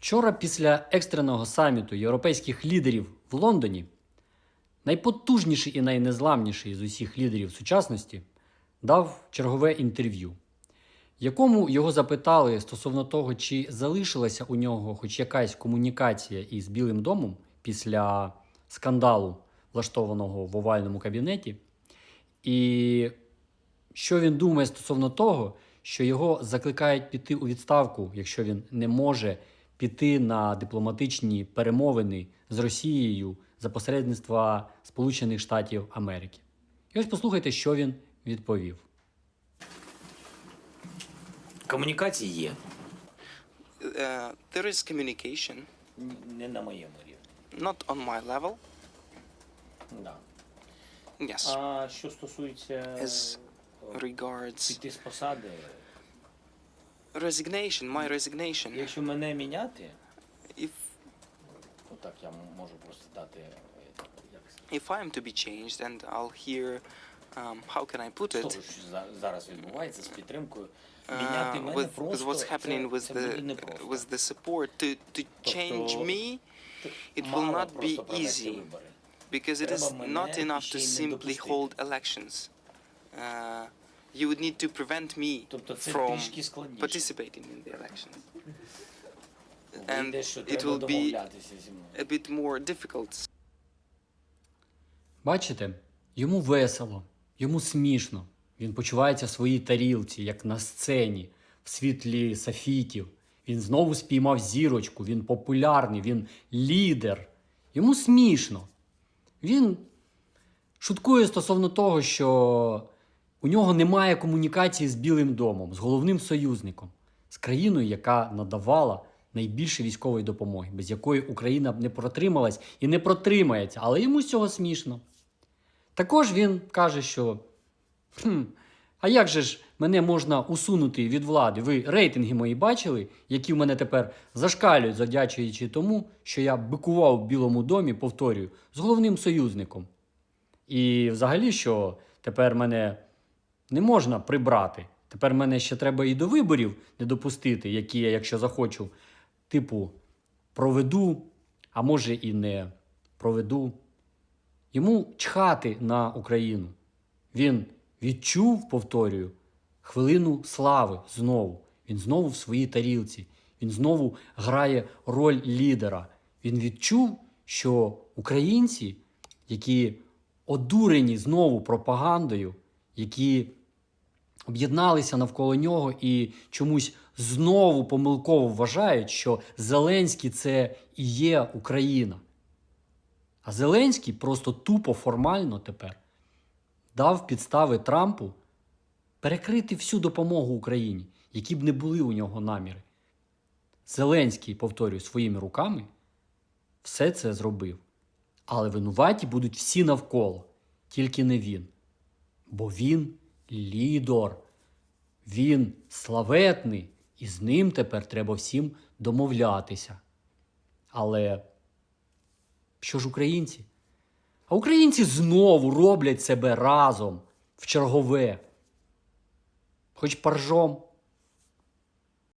Вчора, після екстреного саміту європейських лідерів в Лондоні, найпотужніший і найнезламніший з усіх лідерів сучасності дав чергове інтерв'ю, якому його запитали стосовно того, чи залишилася у нього хоч якась комунікація із Білим домом після скандалу, влаштованого в овальному кабінеті, і що він думає стосовно того, що його закликають піти у відставку, якщо він не може піти на дипломатичні перемовини з Росією за посередництва Сполучених Штатів Америки. І ось послухайте, що він відповів. Комунікації є. Uh, there is communication, Не на моєму рівні. not on my level. Да. Yes. А що стосується As е, regards піти з посади, resignation, my resignation. якщо мене міняти, If отак я м- можу просто дати. е, Як це? if I am to be changed and I'll hear, um, how can I put З того, it? що за- зараз відбувається з підтримкою, Uh, міняти мене with, with просто what's happening це, with це буде the непросто. with the support to to change Тобто, me Т- it will мало not be просто провести easy. вибори. because it is Треба мене not enough ще to й не simply допустити. hold elections. Uh, you would need to prevent me Тобто це from трішки складніше. participating in the elections. and Вийде, що it треба will be домовлятися зі мною. A bit more difficult Бачите, йому весело, йому смішно. Він почувається в своїй тарілці, як на сцені, в світлі софітів. Він знову спіймав зірочку, він популярний, він лідер. Йому смішно. Він шуткує стосовно того, що у нього немає комунікації з Білим домом, з головним союзником, з країною, яка надавала найбільше військової допомоги, без якої Україна б не протрималась і не протримається, але йому з цього смішно. Також він каже, що хм, а як же ж мене можна усунути від влади? Ви рейтинги мої бачили, які в мене тепер зашкалюють, завдячуючи тому, що я бикував в Білому домі, повторюю, з головним союзником. І взагалі, що тепер мене не можна прибрати. Тепер мене ще треба і до виборів не допустити, які я, якщо захочу, типу, проведу, а може і не проведу. Йому чхати на Україну. Він відчув, повторюю, хвилину слави знову. Він знову в своїй тарілці. Він знову грає роль лідера. Він відчув, що українці, які одурені знову пропагандою, які об'єдналися навколо нього і чомусь знову помилково вважають, що Зеленський це і є Україна. А Зеленський просто тупо формально тепер дав підстави Трампу перекрити всю допомогу Україні, які б не були у нього наміри. Зеленський, повторюю, своїми руками все це зробив. Але винуваті будуть всі навколо, тільки не він. Бо він лідер, він славетний, і з ним тепер треба всім домовлятися. Але що ж українці? А українці знову роблять себе разом в чергове. Хоч паржом,